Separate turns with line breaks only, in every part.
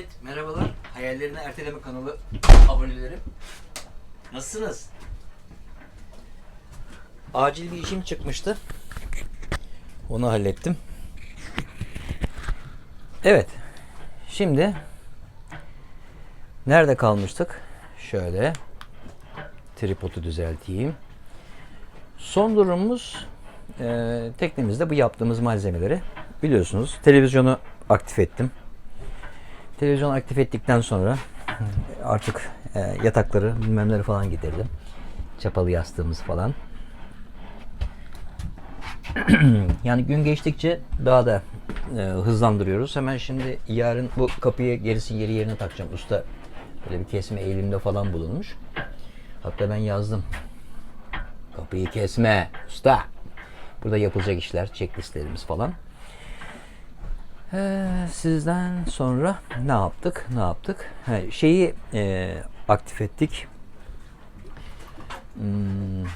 Evet, merhabalar. Hayallerini Erteleme kanalı aboneleri. Nasılsınız? Acil bir işim çıkmıştı. Onu hallettim. Evet. Şimdi nerede kalmıştık? Şöyle tripodu düzelteyim. Son durumumuz e, teknemizde bu yaptığımız malzemeleri biliyorsunuz. Televizyonu aktif ettim. Televizyonu aktif ettikten sonra artık e, yatakları bilmemleri falan getirdim. Çapalı yastığımız falan. yani gün geçtikçe daha da e, hızlandırıyoruz. Hemen şimdi yarın bu kapıyı gerisi geri yerine takacağım. Usta böyle bir kesme eğilimde falan bulunmuş. Hatta ben yazdım. Kapıyı kesme usta. Burada yapılacak işler, checklistlerimiz falan. Ee, sizden sonra ne yaptık? Ne yaptık? Ha, şeyi e, aktif ettik. Hmm,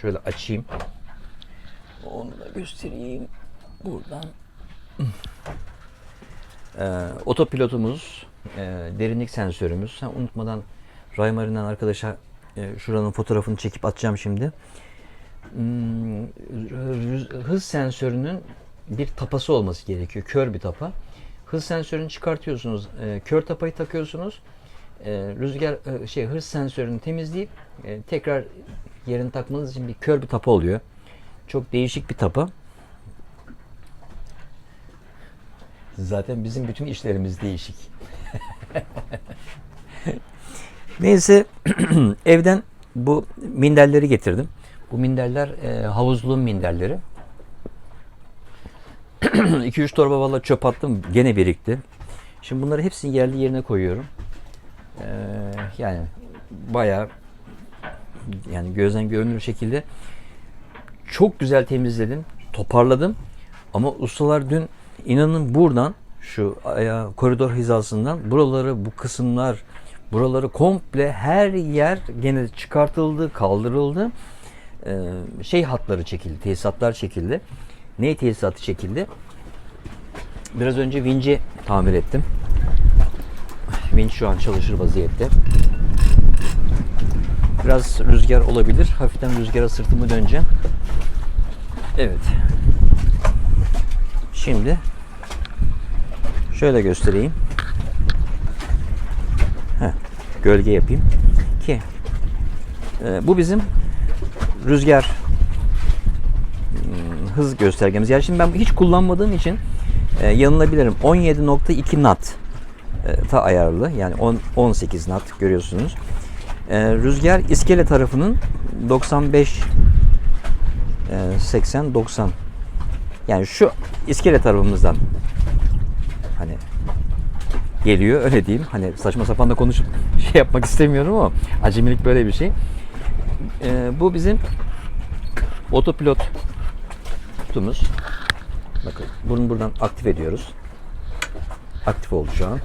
şöyle açayım. Onu da göstereyim. Buradan. Ee, otopilotumuz, e, derinlik sensörümüz. Sen unutmadan Raymarin'den arkadaşa e, şuranın fotoğrafını çekip atacağım şimdi. Hmm, hız sensörünün bir tapası olması gerekiyor. Kör bir tapa. Hız sensörünü çıkartıyorsunuz. e, kör tapayı takıyorsunuz. E, rüzgar e, şey hız sensörünü temizleyip e, tekrar yerini takmanız için bir kör bir tapa oluyor. Çok değişik bir tapa. Zaten bizim bütün işlerimiz değişik. Neyse evden bu minderleri getirdim. Bu minderler e, havuzluğun minderleri. 2-3 torba valla çöp attım gene birikti. Şimdi bunları hepsini yerli yerine koyuyorum. Ee, yani bayağı yani gözden görünür şekilde çok güzel temizledim, toparladım. Ama ustalar dün inanın buradan şu aya, koridor hizasından buraları bu kısımlar buraları komple her yer gene çıkartıldı, kaldırıldı. Ee, şey hatları çekildi, tesisatlar çekildi. Ne tesisatı çekildi? Biraz önce vinci tamir ettim. Vinç şu an çalışır vaziyette. Biraz rüzgar olabilir. Hafiften rüzgara sırtımı döneceğim. Evet. Şimdi şöyle göstereyim. Heh, gölge yapayım ki e, bu bizim rüzgar hız göstergemiz. Yani şimdi ben hiç kullanmadığım için e, yanılabilirim. 17.2 knot e, ta ayarlı. Yani 10, 18 knot görüyorsunuz. E, rüzgar iskele tarafının 95 e, 80 90 yani şu iskele tarafımızdan hani geliyor öyle diyeyim. Hani saçma sapan da konuşup şey yapmak istemiyorum ama acemilik böyle bir şey. E, bu bizim otopilot kutumuz. Bakın bunu buradan aktif ediyoruz. Aktif oldu şu an.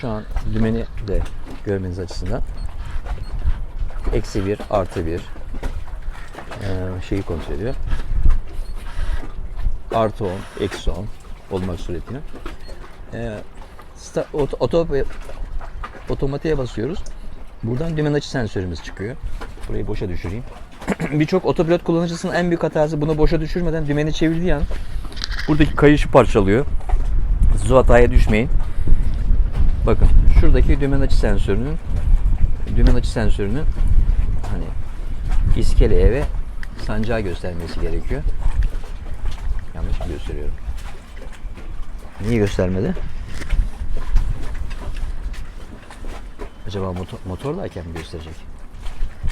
Şu an dümeni de görmeniz açısından eksi bir artı bir ee, şeyi kontrol ediyor. Artı 10, eksi 10 olmak suretiyle. Ee, oto, otomatiğe basıyoruz. Buradan dümen açı sensörümüz çıkıyor. Burayı boşa düşüreyim. Birçok otopilot kullanıcısının en büyük hatası bunu boşa düşürmeden dümeni çevirdiği an buradaki kayışı parçalıyor. Siz o hataya düşmeyin. Bakın şuradaki dümen açı sensörünün dümen açı sensörünün hani iskeleye ve sancağa göstermesi gerekiyor. Yanlış mı gösteriyorum? Niye göstermedi? Acaba motor, motordayken mi gösterecek?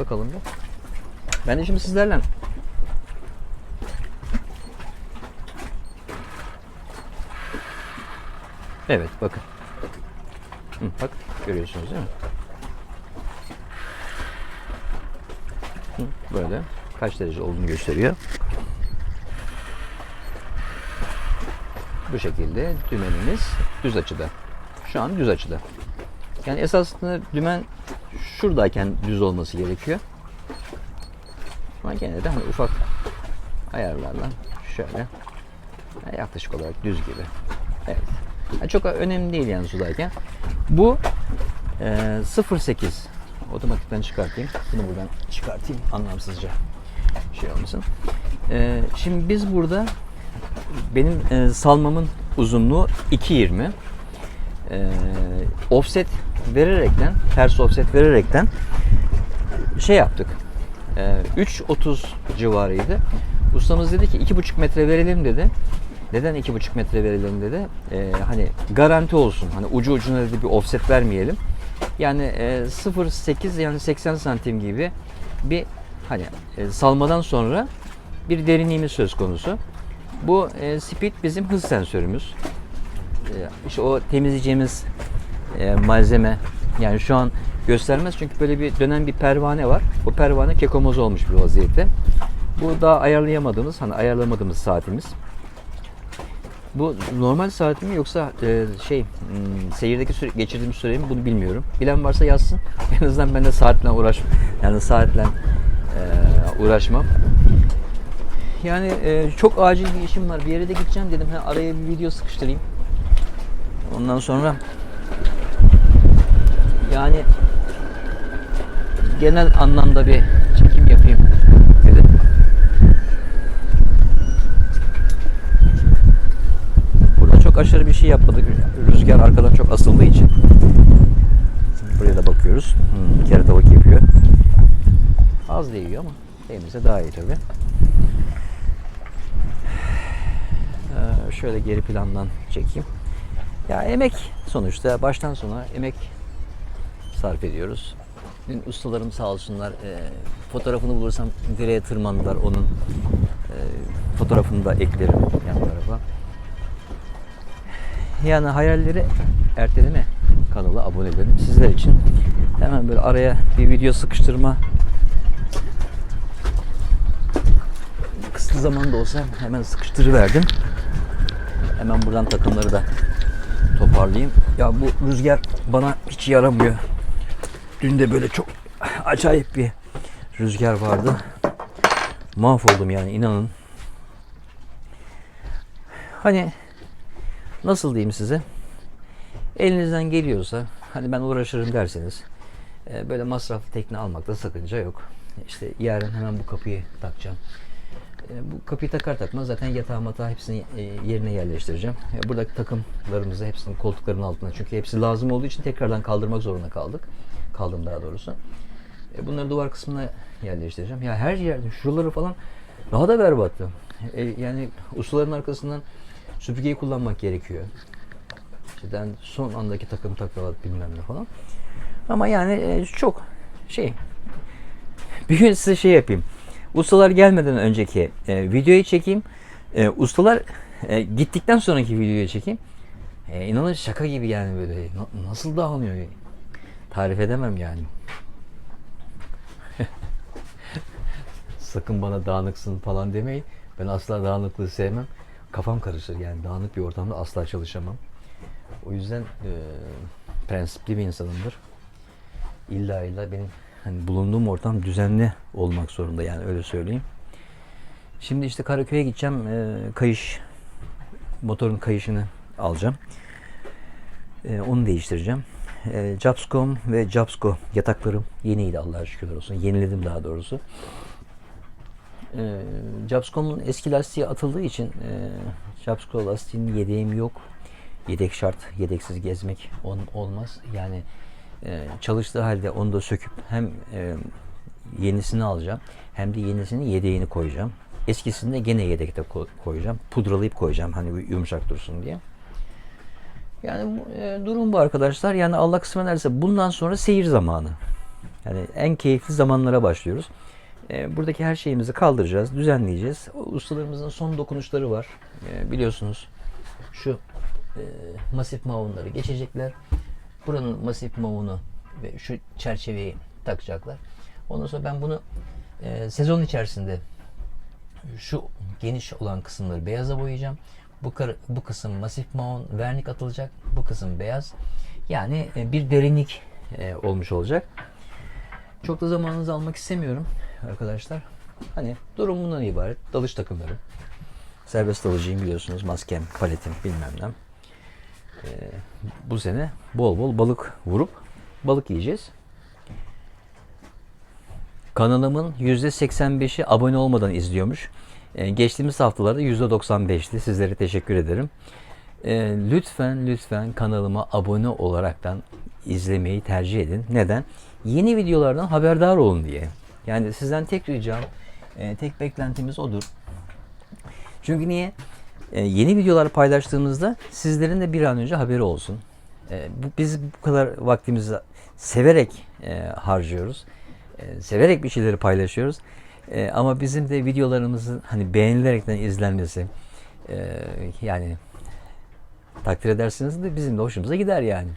Bakalım bir. Ben de şimdi sizlerle Evet bakın. Hı, bak görüyorsunuz değil mi? Hı, Böyle kaç derece olduğunu gösteriyor. Bu şekilde dümenimiz düz açıda. Şu an düz açıda. Yani esasında dümen şuradayken düz olması gerekiyor. Ama gene de hani ufak ayarlarla şöyle yaklaşık olarak düz gibi. Evet. Yani çok önemli değil yani sudayken. Bu e, 0.8 otomatikten çıkartayım. Bunu buradan çıkartayım anlamsızca şey olmasın. E, şimdi biz burada benim e, salmamın uzunluğu 2.20 e, offset vererekten ters offset vererekten şey yaptık. E, 3.30 civarıydı. Ustamız dedi ki 2.5 metre verelim dedi. Neden 2.5 metre verelim dedi. E, hani garanti olsun. Hani ucu ucuna dedi bir offset vermeyelim. Yani e, 0.8 yani 80 santim gibi bir hani e, salmadan sonra bir derinliğimiz söz konusu. Bu e, speed bizim hız sensörümüz. E, işte o temizleyeceğimiz e, malzeme yani şu an göstermez çünkü böyle bir dönen bir pervane var. O pervane kekomoz olmuş bir vaziyette. Bu daha ayarlayamadığımız, hani ayarlamadığımız saatimiz. Bu normal saat mi yoksa e, şey hmm, seyirdeki süre, geçirdiğimiz süre mi bunu bilmiyorum. Bilen varsa yazsın. En azından ben de saatle uğraş yani saatle e, uğraşmam. Yani e, çok acil bir işim var. Bir yere de gideceğim dedim. Ha, araya bir video sıkıştırayım. Ondan sonra yani genel anlamda bir çekim yapayım dedim. Burada çok aşırı bir şey yapmadık. Rüzgar arkadan çok asıldığı için. Buraya da bakıyoruz. Hmm, keratalık yapıyor. Az değiyor ama değmese daha iyi tabii. Ee, şöyle geri plandan çekeyim. Ya emek sonuçta baştan sona emek sarf ediyoruz. Dün ustalarım sağ olsunlar e, fotoğrafını bulursam direğe tırmandılar onun e, fotoğrafını da eklerim yan tarafa. Yani hayalleri erteleme kanala abone edelim sizler için. Hemen böyle araya bir video sıkıştırma kısıtlı zamanda olsa hemen sıkıştırıverdim. Hemen buradan takımları da toparlayayım. Ya bu rüzgar bana hiç yaramıyor. Dün de böyle çok acayip bir rüzgar vardı. Mahvoldum yani inanın. Hani nasıl diyeyim size? Elinizden geliyorsa hani ben uğraşırım derseniz e, böyle masraflı tekne almakta sakınca yok. İşte yarın hemen bu kapıyı takacağım. E, Bu kapıyı takar takmaz zaten yatağı matağı hepsini e, yerine yerleştireceğim. Buradaki takımlarımızı hepsinin koltukların altına çünkü hepsi lazım olduğu için tekrardan kaldırmak zorunda kaldık. Kaldım daha doğrusu. E, Bunları duvar kısmına yerleştireceğim. Ya her yerde şuraları falan daha da berbattı. E, Yani ustaların arkasından süpürgeyi kullanmak gerekiyor. İşte ben son andaki takım taklavat bilmem ne falan. Ama yani e, çok şey bir gün size şey yapayım. Ustalar gelmeden önceki e, videoyu çekeyim. E, ustalar e, gittikten sonraki videoyu çekeyim. E, inanın şaka gibi yani böyle. Na- nasıl dağılıyor? Tarif edemem yani. Sakın bana dağınıksın falan demeyin. Ben asla dağınıklığı sevmem. Kafam karışır yani dağınık bir ortamda asla çalışamam. O yüzden e, prensipli bir insanımdır. İlla illa benim hani bulunduğum ortam düzenli olmak zorunda yani öyle söyleyeyim. Şimdi işte Karaköy'e gideceğim. E, kayış motorun kayışını alacağım. E, onu değiştireceğim. E, Jobscom ve Jobsco yataklarım yeniydi Allah'a şükürler olsun. Yeniledim daha doğrusu. E, Jobscom'un eski lastiği atıldığı için e, Jobsco lastiğinin yedeğim yok. Yedek şart. Yedeksiz gezmek on, olmaz. Yani e, çalıştığı halde onu da söküp hem e, yenisini alacağım hem de yenisini yedeğini koyacağım. Eskisini de gene yedekte ko- koyacağım. Pudralayıp koyacağım hani yumuşak dursun diye. Yani e, durum bu arkadaşlar. Yani Allah kısmet ederse bundan sonra seyir zamanı. Yani en keyifli zamanlara başlıyoruz. E, buradaki her şeyimizi kaldıracağız, düzenleyeceğiz. O ustalarımızın son dokunuşları var. E, biliyorsunuz şu e, masif mavunları geçecekler. Buranın masif mavunu ve şu çerçeveyi takacaklar. Ondan sonra ben bunu e, sezon içerisinde şu geniş olan kısımları beyaza boyayacağım. Bu, bu kısım masif maun vernik atılacak. Bu kısım beyaz. Yani e, bir derinlik e, olmuş olacak. Çok da zamanınızı almak istemiyorum arkadaşlar. Hani durum bundan ibaret. Dalış takımları. Serbest dalıcıyım biliyorsunuz. Maskem, paletim bilmem ne. e, bu sene bol bol balık vurup balık yiyeceğiz. Kanalımın %85'i abone olmadan izliyormuş. E, geçtiğimiz haftalarda %95'ti. Sizlere teşekkür ederim. E, lütfen lütfen kanalıma abone olaraktan izlemeyi tercih edin. Neden? Yeni videolardan haberdar olun diye. Yani sizden tek ricam, e, tek beklentimiz odur. Çünkü niye? E, yeni videolar paylaştığımızda sizlerin de bir an önce haberi olsun. E, biz bu kadar vaktimizi severek harcıyoruz. Severek bir şeyleri paylaşıyoruz. E, ama bizim de videolarımızın hani beğenilerekten izlenmesi e, yani takdir edersiniz de bizim de hoşumuza gider yani.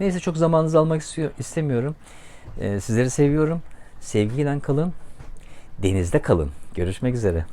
Neyse çok zamanınızı almak istiyor, istemiyorum. E, sizleri seviyorum. Sevgiyle kalın. Denizde kalın. Görüşmek üzere.